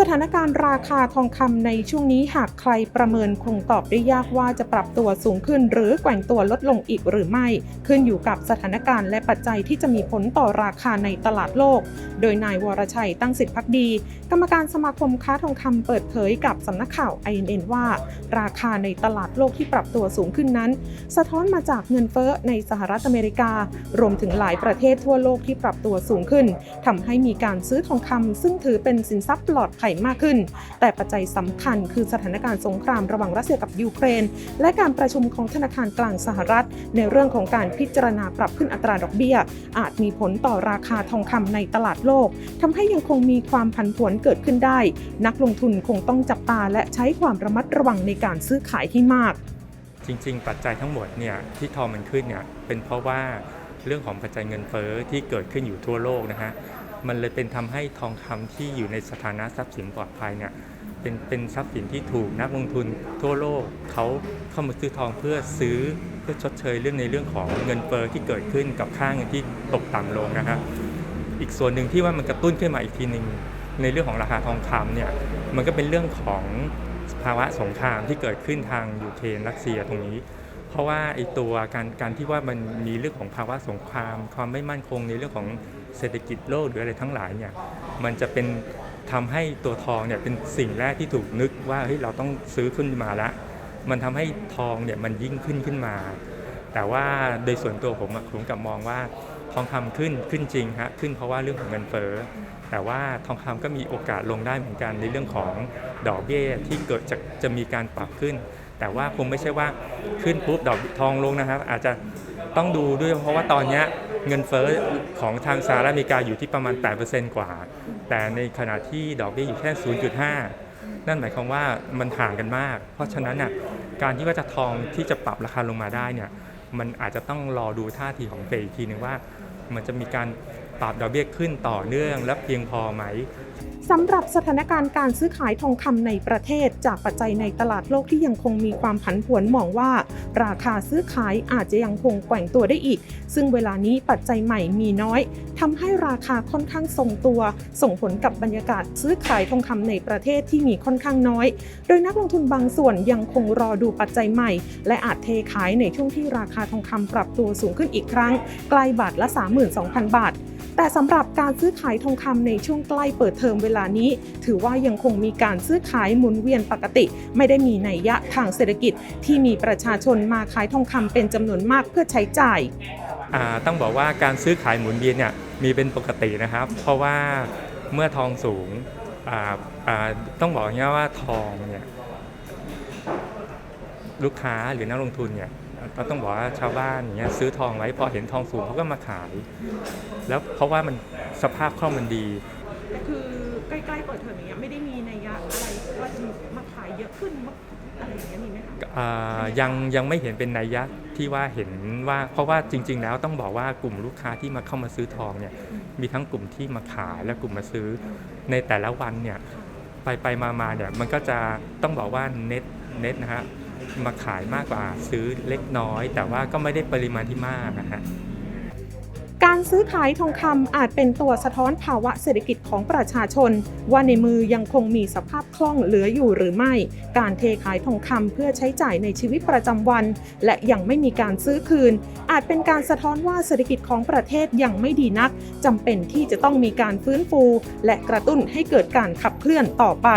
สถานการณ์ราคาทองคำในช่วงนี้หากใครประเมินคงตอบได้ยากว่าจะปรับตัวสูงขึ้น หรือแกว่งตัวลดลงอีกหรือไม่ ขึ้นอยู่กับสถานการณ์และปัจจัยที่จะมีผลต่อราคาในตลาดโลก โดยนายวรชัยตั้งสิทธิพักดี กรรมการสมาคมค้าทองคำเปิดเผยกับสำนักข่าว INN ว่า ราคาในตลาดโลกที่ปรับตัวสูงขึ้นนั้น สะท้อนมาจากเงินเฟ้อในสหรัฐอเมริกา รวมถึงหลายประเทศทั่วโลกที่ปรับตัวสูงขึ้นทำให้มีการซื้อทองคำซึ่งถือเป็นสินทรัพย์ปลอดภัยมากขึ้น แต่ปัจจัยสำคัญคือสถานการณ์สงครามระหว่างรัสเซียกับยูเครน และการประชุมของธนาคารกลางสหรัฐ ในเรื่องของการพิจารณาปรับขึ้นอัตราดอกเบี้ย อาจมีผลต่อราคาทองคำในตลาดโลกทำให้ยังคงมีความผันผวนเกิดขึ้นได้ นักลงทุนคงต้องจับตาและใช้ความระมัดระวังในการซื้อขายที่มาก จริง ๆ ปัจจัยทั้งหมดเนี่ยที่ทองมันขึ้นเนี่ยเป็นเพราะว่าเรื่องของปัจจัยเงินเฟ้อที่เกิดขึ้นอยู่ทั่วโลกนะฮะ มันเลยเป็นทำให้ทองคำที่อยู่ในสถานะทรัพย์สินปลอดภัยเนี่ยเป็นเป็นทรัพย์สินที่ถูกนักลงทุนทั่วโลกเขาเข้ามาซื้อทองเพื่อซื้อเพื่อชดเชยเรื่องในเรื่องของเงินเฟ้อที่เกิดขึ้นกับค่าเงินที่ตกต่ำลงนะฮะอีกส่วนหนึ่งที่ว่ามันกระตุ้นขึ้นมาอีกทีหนึ่งในเรื่องของราคาทองคำเนี่ยมันก็เป็นเรื่องของภาวะสงครามที่เกิดขึ้นทางยูเครนรัสเซียตรงนี้ เพราะว่าไอ้ตัวการการที่ว่ามันมีเรื่องของภาวะสงคราม ความไม่มั่นคงในเรื่องของเศรษฐกิจโลกหรืออะไรทั้งหลายเนี่ยมันจะเป็นทำให้ตัวทองเนี่ยเป็นสิ่งแรกที่ถูกนึกว่าเฮ้ยเราต้องซื้อขึ้นมาละ มันทำให้ทองเนี่ยมันยิ่งขึ้นขึ้นมา แต่ว่าโดยส่วนตัวผมผมกลับมองว่าทองคำขึ้นขึ้นจริงฮะขึ้นเพราะว่าเรื่องของเงินเฟ้อแต่ว่าทองคำก็มีโอกาสลงได้เหมือนกันในเรื่องของดอกเบี้ยที่เกิดจากจะมีการปรับขึ้น แต่ว่าคงไม่ใช่ว่าขึ้นปุ๊บดอกทองลงนะครับ อาจจะต้องดูด้วยเพราะว่าตอนนี้เงินเฟ้อของทางสหรัฐอเมริกาอยู่ที่ประมาณ 8%กว่า แต่ในขณะที่ดอกเบี้ยอยู่แค่ 0.5 นั่นหมายความว่ามันห่างกันมาก เพราะฉะนั้นน่ะการที่ว่าจะทองที่จะปรับราคาลงมาได้เนี่ยมันอาจจะต้องรอดูท่าทีของเฟดอีกทีหนึ่งว่า มันจะมีการปรับดอกเบี้ยขึ้นต่อเนื่องและเพียงพอไหมสำหรับสถานการณ์การซื้อขายทองคำในประเทศ จากปัจจัยในตลาดโลกที่ยังคงมีความผันผวนมองว่า ราคาซื้อขายอาจจะยังคงแกว่งตัวได้อีก ซึ่งเวลานี้ปัจจัยใหม่มีน้อยทำให้ราคาค่อนข้างทรงตัว ส่งผลกับบรรยากาศซื้อขายทองคำในประเทศที่มีค่อนข้างน้อย โดยนักลงทุนบางส่วนยังคงรอดูปัจจัยใหม่ และอาจเทขายในช่วงที่ราคาทองคำปรับตัวสูงขึ้นอีกครั้งใกล้บาทละ 32,000 บาทแต่สำหรับการซื้อขายทองคำในช่วงใกล้เปิดเทอมเวลานี้ ถือว่ายังคงมีการซื้อขายหมุนเวียนปกติ ไม่ได้มีนัยยะทางเศรษฐกิจ ที่มีประชาชนมาขายทองคำเป็นจำนวนมากเพื่อใช้จ่ายาต้องบอกว่าการซื้อขายหมุนเวียนเนี่ยมีเป็นปกตินะครับ เพราะว่าเมื่อทองสูงต้องบอกอย่างนี้ว่าทองเนี่ยลูกค้าหรือนักลงทุนเนี่ย ก็ต้องบอกว่าชาวบ้านอย่างเงี้ยซื้อทองไว้พอเห็นทองสูงเขาก็มาขาย แล้วเพราะว่ามันสภาพคล่องมันดี คือใกล้ๆเปิดเทอมอย่างเงี้ยไม่ได้มีนัยยะอะไรว่าจะมาขายเยอะขึ้นอะไรอย่างเงี้ยมีไหมคะอ่ายังยังไม่เห็นเป็นนัยยะที่ว่าเห็นว่าเพราะว่าจริง ๆ แล้วต้องบอกว่ากลุ่มลูกค้าที่มาเข้ามาซื้อทองเนี่ยมีทั้งกลุ่มที่มาขายและกลุ่มมาซื้อในแต่ละวันเนี่ยไปไปมามาเนี่ยมันก็จะต้องบอกว่าเน็ตเน็ตนะฮะ มาขายมากกว่าซื้อเล็กน้อย แต่ว่าก็ไม่ได้ปริมาณที่มากนะฮะการซื้อขายทองคำอาจเป็นตัวสะท้อนภาวะเศรษฐกิจของประชาชน ว่าในมือยังคงมีสภาพคล่องเหลืออยู่หรือไม่ การเทขายทองคำเพื่อใช้จ่ายในชีวิตประจำวัน และยังไม่มีการซื้อคืน อาจเป็นการสะท้อนว่าเศรษฐกิจของประเทศยังไม่ดีนักจำเป็นที่จะต้องมีการฟื้นฟู และกระตุ้นให้เกิดการขับเคลื่อนต่อไป